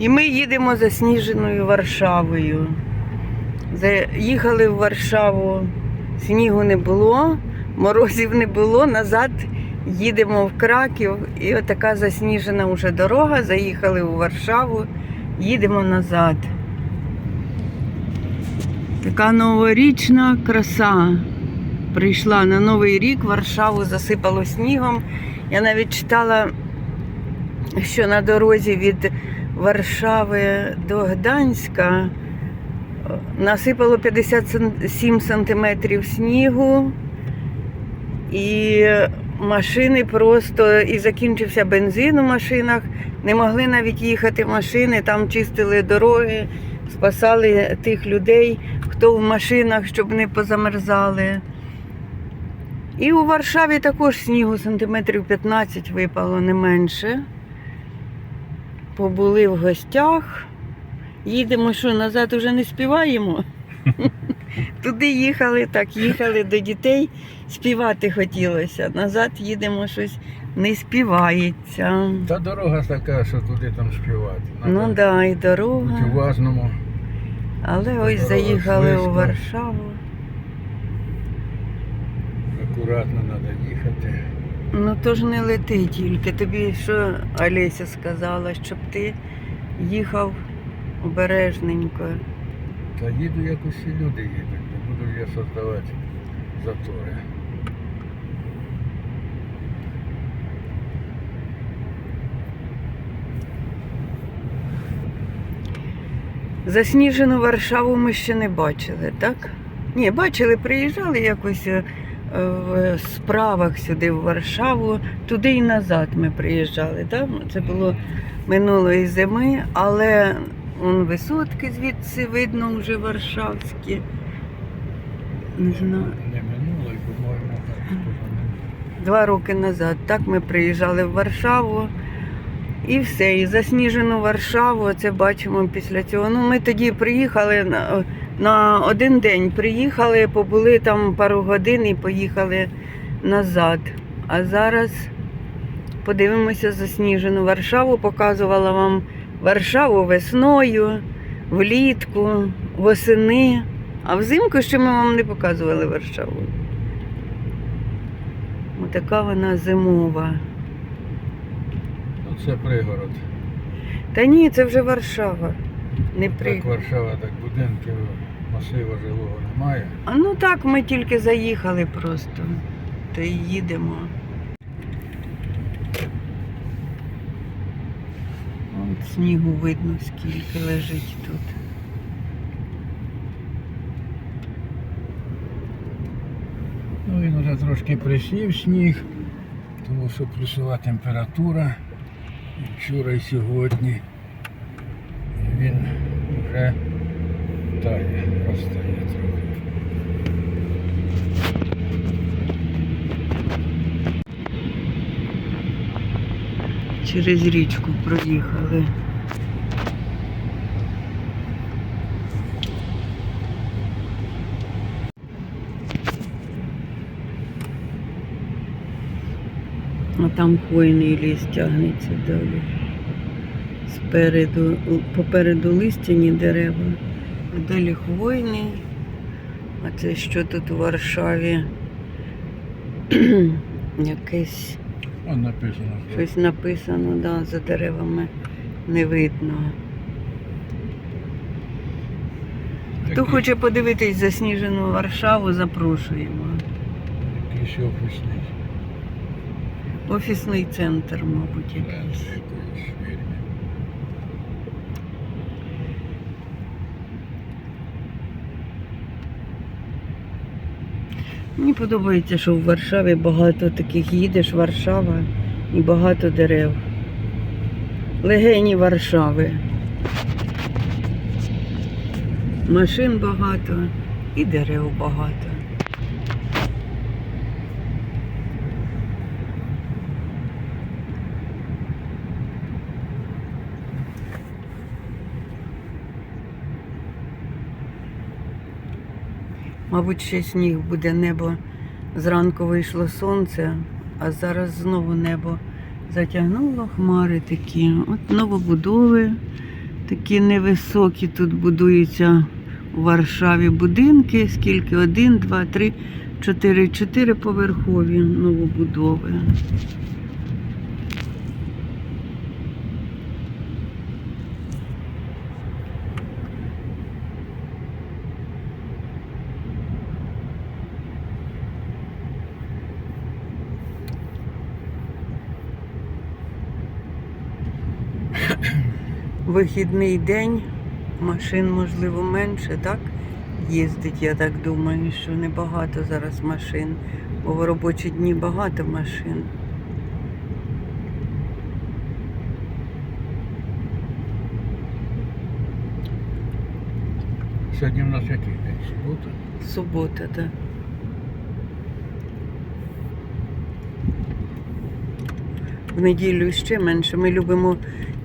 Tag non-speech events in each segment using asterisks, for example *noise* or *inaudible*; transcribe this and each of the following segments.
І ми їдемо засніженою Варшавою. Заїхали в Варшаву, снігу не було, морозів не було. Назад їдемо в Краків. І отака засніжена вже дорога. Заїхали у Варшаву, їдемо назад. Така новорічна краса. Прийшла на Новий рік, Варшаву засипало снігом. Я навіть читала, що на дорозі від Варшави до Гданська е, насипало 57 сантиметрів снігу, і машини просто і закінчився бензин у машинах. Не могли навіть їхати машини, там чистили дороги, спасали тих людей, хто в машинах, щоб не позамерзали. І у Варшаві також снігу сантиметрів 15 випало не менше. Побули в гостях. Їдемо, що назад уже не співаємо. *laughs* Туди їхали, так їхали до дітей, співати хотілося. Назад їдемо щось не співається. Та дорога така, що туди там співати. Ну так, да, і Бути дорога. уважному. Але ось Дорога заїхали у. Варшаву. Акуратно треба їхати. Ну то ж не лети тільки. Тобі що Олеся сказала, щоб ти їхав обережненько. Та їду, як усі люди їдуть. Не буду я создавати затори. Засніжену Варшаву ми ще не бачили, так? Ні, бачили, приїжджали якось е, в справах сюди в Варшаву, туди і назад ми приїжджали. Так? Це було минулої зими, але он висотки звідси видно вже варшавські. Не знаю. Два роки назад. Так ми приїжджали в Варшаву. І все, і засніжену Варшаву, це бачимо після цього. Ну, ми тоді приїхали на, один день, приїхали, побули там пару годин і поїхали назад. А зараз подивимося засніжену Варшаву. Показувала вам Варшаву весною, влітку, восени. А взимку ще ми вам не показували Варшаву. Отака вона зимова. Це пригород. Та ні, це вже Варшава. Не при... Так Варшава, так будинків масива жилого немає. А ну так, ми тільки заїхали просто. То й їдемо. От снігу видно, скільки лежить тут. Ну він вже трошки присів сніг, тому що плюсова температура і вчора і сьогодні. І він вже тає, розтає трохи. Через річку проїхали. А там хвойний ліс тягнеться далі. Спереду, попереду листяні дерева, хвойний. А це що тут у Варшаві? *clears throat* Якесь Вон написано, що щось написано, да, за деревами не видно. Хто такий- хоче подивитись засніжену Варшаву, запрошуємо. якийсь офісний. Офісний центр, мабуть, якийсь. Мені подобається, що в Варшаві багато таких їдеш, Варшава і багато дерев. Легені Варшави. Машин багато і дерев багато. Мабуть, ще сніг буде небо. Зранку вийшло сонце, а зараз знову небо затягнуло хмари такі. От новобудови, Такі невисокі тут будуються у Варшаві будинки. Скільки? Один, два, три, чотири, чотири поверхові новобудови. Вихідний день, машин, можливо, менше, так? Їздить, я так думаю, що небагато зараз машин, бо в робочі дні багато машин. Сьогодні в нас який день? Субота? Субота, так. В неділю ще менше. Ми любимо,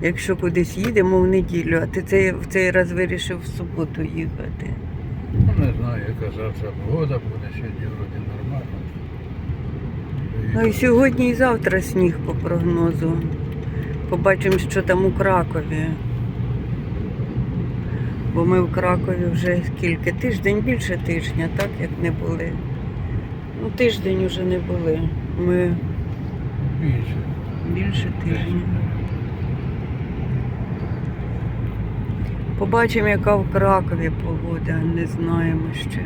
якщо кудись їдемо в неділю, а ти цей, в цей раз вирішив в суботу їхати. Ну, не знаю, яка завтра погода буде, сьогодні вроді нормально. Ну і сьогодні і завтра сніг по прогнозу. Побачимо, що там у Кракові. Бо ми в Кракові вже скільки? Тиждень більше тижня, так як не були. Ну, тиждень уже не були. Ми Більше. Більше тижня. Побачимо, яка в Кракові погода, не знаємо ще.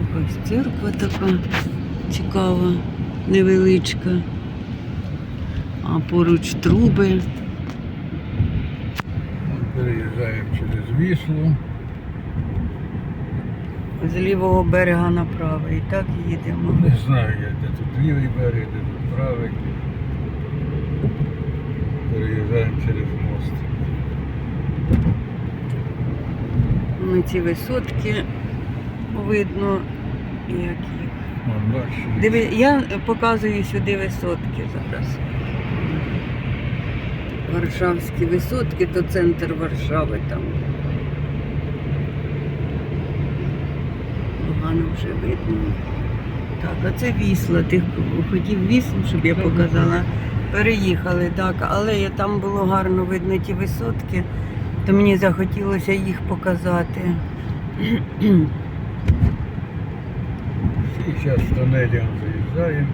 Якась церква така цікава, невеличка. А поруч труби. Переїжджаємо через Віслу. З лівого берега на правий. І так їдемо. Не знаю, я, де тут лівий берег, де тут правий. Переїжджаємо через мост. Ну, ці висотки видно, як їх. Вон, Диви, я показую сюди висотки зараз. Варшавські висотки, то центр Варшави там. Погано вже видно. Так, а це вісла. Ти хотів віслу, щоб я показала. Переїхали, так, але там було гарно видно ті висотки, то мені захотілося їх показати. Зараз тунелем заїжджаємо.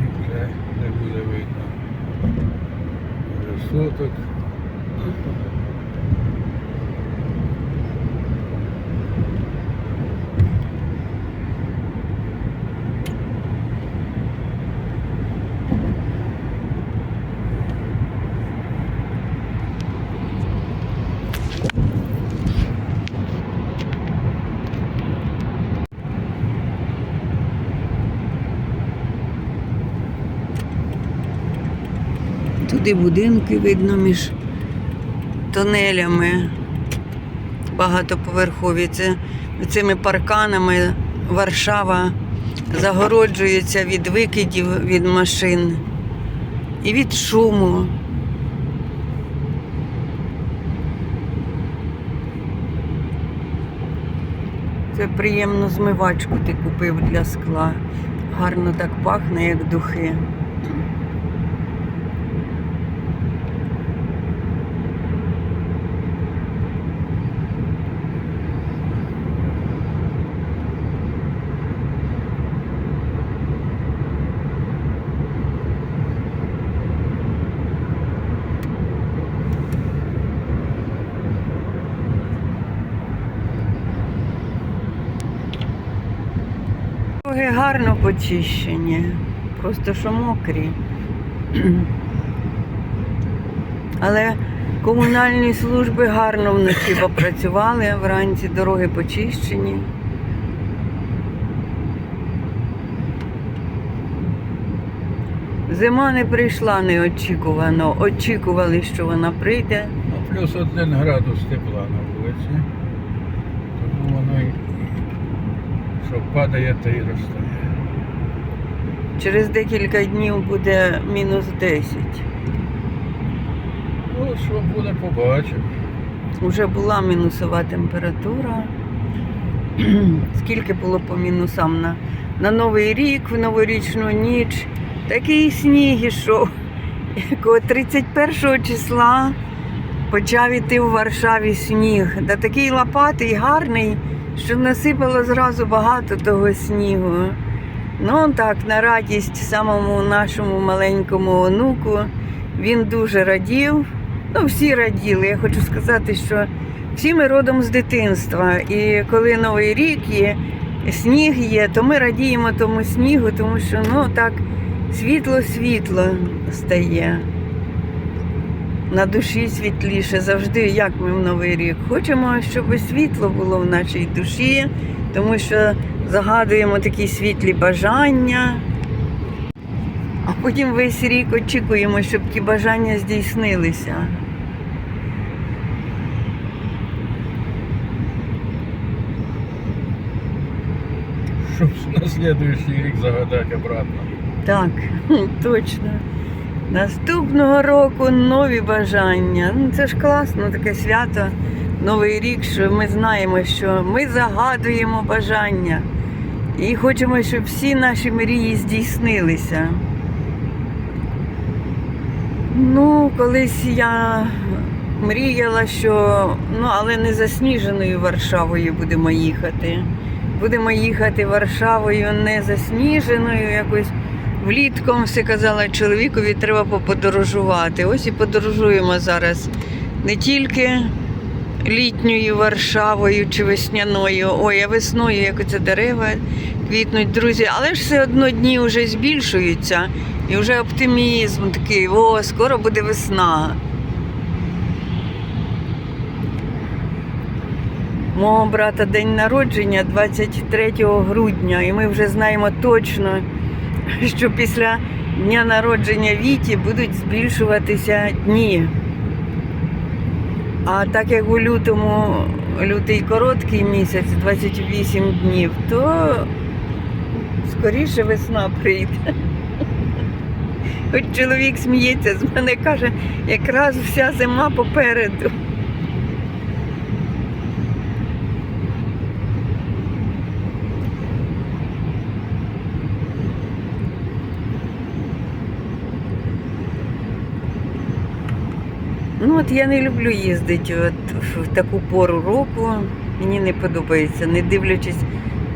І вже не буде видно висоток. Туди будинки видно між тунелями багатоповерхові. Це цими парканами Варшава загороджується від викидів від машин і від шуму. Це приємну змивачку ти купив для скла. Гарно так пахне, як духи. Дороги гарно почищені, просто що мокрі. *clears throat* Але комунальні служби гарно вночі попрацювали, вранці дороги почищені. Зима не прийшла неочікувано. Очікували, що вона прийде. Ну, плюс один градус тепла на вулиці. Тому воно що падає, то і розтає. Через декілька днів буде мінус 10. Ну, що буде, побачимо. Уже була мінусова температура. *clears throat* скільки було по мінусам на, на Новий рік, в новорічну ніч. Такий сніг ішов. Якого 31 числа почав іти в Варшаві сніг. Та такий лопатий, гарний, що насипало зразу багато того снігу. Ну так, на радість самому нашому маленькому онуку. Він дуже радів. Ну, всі раділи. Я хочу сказати, що всі ми родом з дитинства. І коли Новий рік є, сніг є, то ми радіємо тому снігу, тому що ну так світло-світло стає. На душі світліше завжди, як ми в Новий рік. Хочемо, щоб світло було в нашій душі, тому що загадуємо такі світлі бажання. А потім весь рік очікуємо, щоб ті бажання здійснилися. Щоб на слідуючий рік загадати обратно. Так, *laughs* точно. Наступного року нові бажання. Ну, це ж класно, таке свято, Новий рік, що ми знаємо, що ми загадуємо бажання і хочемо, щоб всі наші мрії здійснилися. Ну, колись я мріяла, що ну, але не засніженою Варшавою будемо їхати. Будемо їхати Варшавою не засніженою, якось влітком все казала чоловікові, треба поподорожувати. Ось і подорожуємо зараз не тільки літньою Варшавою чи весняною, ой, а весною, як оце дерева квітнуть, друзі, але ж все одно дні вже збільшуються, і вже оптимізм такий, о, скоро буде весна. Мого брата день народження 23 грудня, і ми вже знаємо точно, що після дня народження Віті будуть збільшуватися дні. А так як у лютому лютий короткий місяць, 28 днів, то скоріше весна прийде. Хоч чоловік сміється з мене, каже, якраз вся зима попереду. Я не люблю їздити от в таку пору року. Мені не подобається, не дивлячись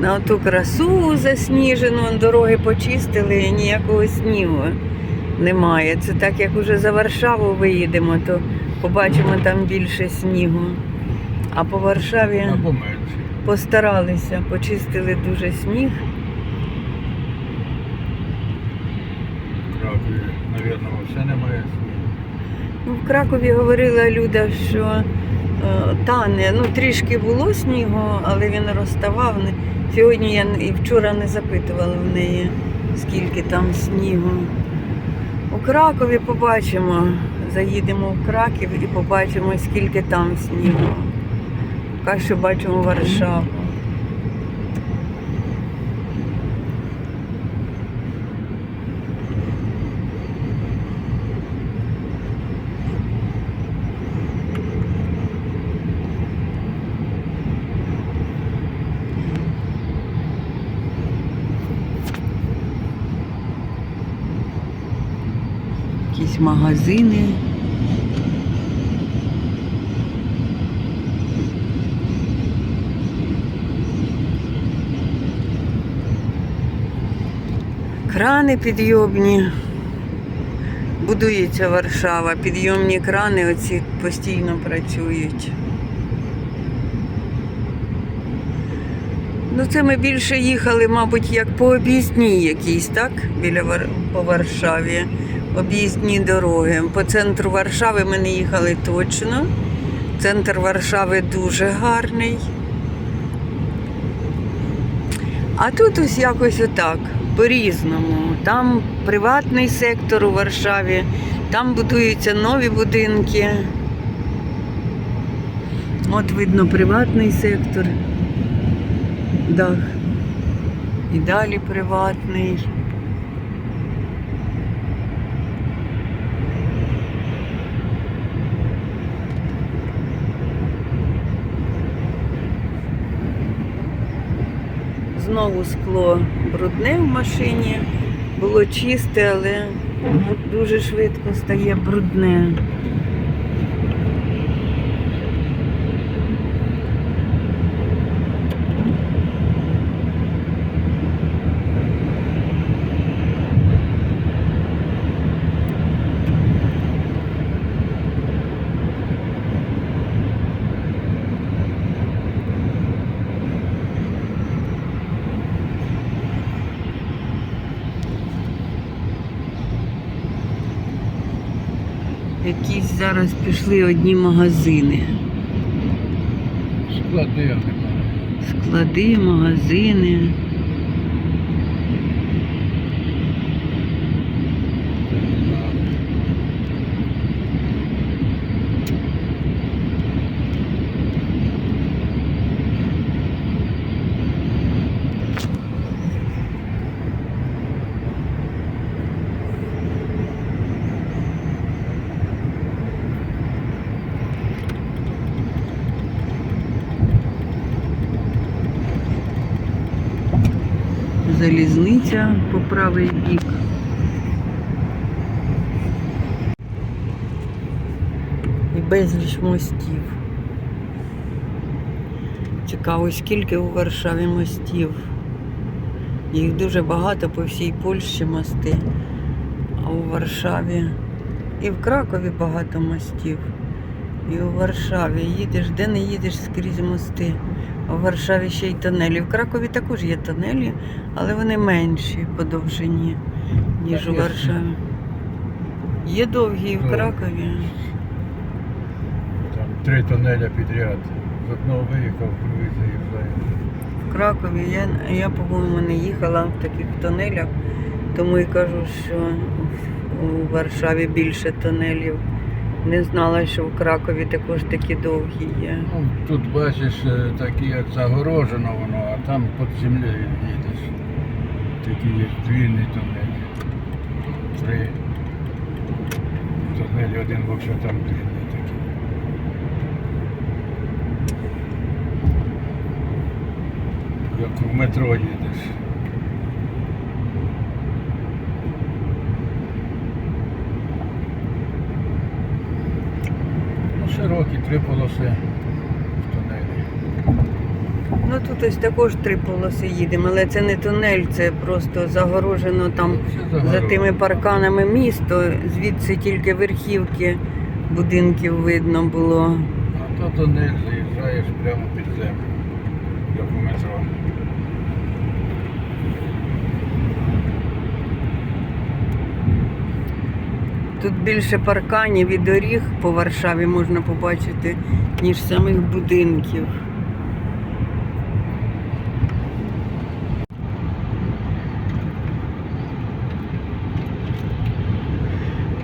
на ту красу засніжену, дороги почистили, і ніякого снігу немає. Це так, як уже за Варшаву виїдемо, то побачимо там більше снігу. А по Варшаві Або менше. постаралися, почистили дуже сніг. Кракові, навірно, все немає в Кракові говорила Люда, що е, тане, ну трішки було снігу, але він розставав. Сьогодні я і вчора не запитувала в неї, скільки там снігу. У Кракові побачимо. Заїдемо в Краків і побачимо, скільки там снігу. Поки що бачимо Варшаву. Якісь магазини. Крани підйомні. Будується Варшава. Підйомні крани оці постійно працюють. Ну, це ми більше їхали, мабуть, як по об'їзній якійсь, так? Біля по Варшаві. Об'їзні дороги. По центру Варшави ми не їхали точно. Центр Варшави дуже гарний. А тут ось якось отак, по-різному. Там приватний сектор у Варшаві, там будуються нові будинки. От видно приватний сектор, дах. І далі приватний. Знову скло брудне в машині. Було чисте, але дуже швидко стає брудне. Якісь зараз пішли одні магазини. Склади. Склади, магазини. Залізниця по правий бік. І безліч мостів. Цікаво, скільки у Варшаві мостів. Їх дуже багато по всій Польщі мости. А у Варшаві і в Кракові багато мостів. І у Варшаві їдеш, де не їдеш скрізь мости. В Варшаві ще й тунелі. В Кракові також є тунелі, але вони менші по довжині, ніж у Варшаві. Є довгі і в Ну. Кракові. Там три тунеля підряд. З одного виїхав, другий заїжджає. В Кракові я, я по-моєму, не їхала в таких тунелях, тому і кажу, що у Варшаві більше тунелів. Не знала, що в Кракові також такі довгі є. Ну, тут бачиш е, такі як загорожено воно, а там під землею їдеш. Такі є двійні тунелі. Три тунелі, один взагалі там длинний такий. Як в метро їдеш. Ну, широкі три полоси в тунелі. Ну тут ось також три полоси їдемо, але це не тунель, це просто загорожено там за тими парканами місто. Звідси тільки верхівки будинків видно було. А то тунель заїжджаєш прямо під землю, як у метро. Тут більше парканів і доріг по Варшаві можна побачити, ніж самих будинків.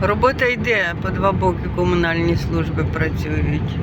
Робота йде, по два боки комунальні служби працюють.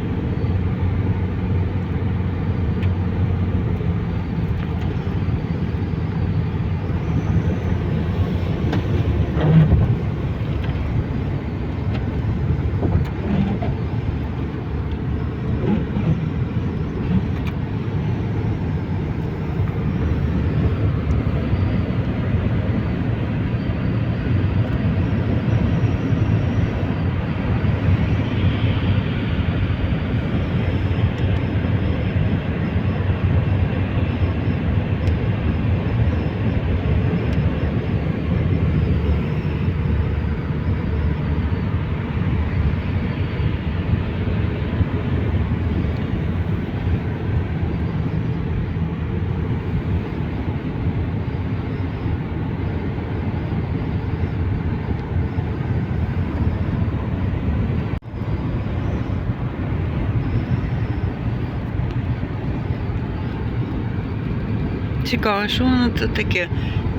Цікаво, що воно тут таке?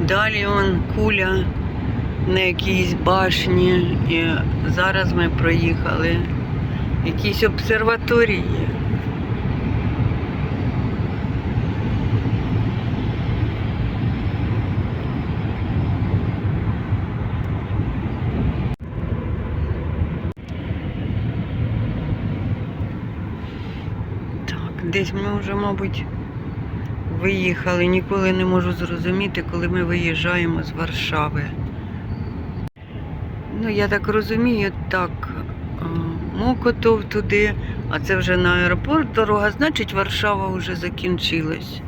Далі он куля на якійсь башні. І зараз ми проїхали якісь обсерваторії. Так, десь ми вже, мабуть, виїхали. Ніколи не можу зрозуміти, коли ми виїжджаємо з Варшави. Ну, я так розумію, так, Мокотов туди, а це вже на аеропорт дорога, значить Варшава вже закінчилась.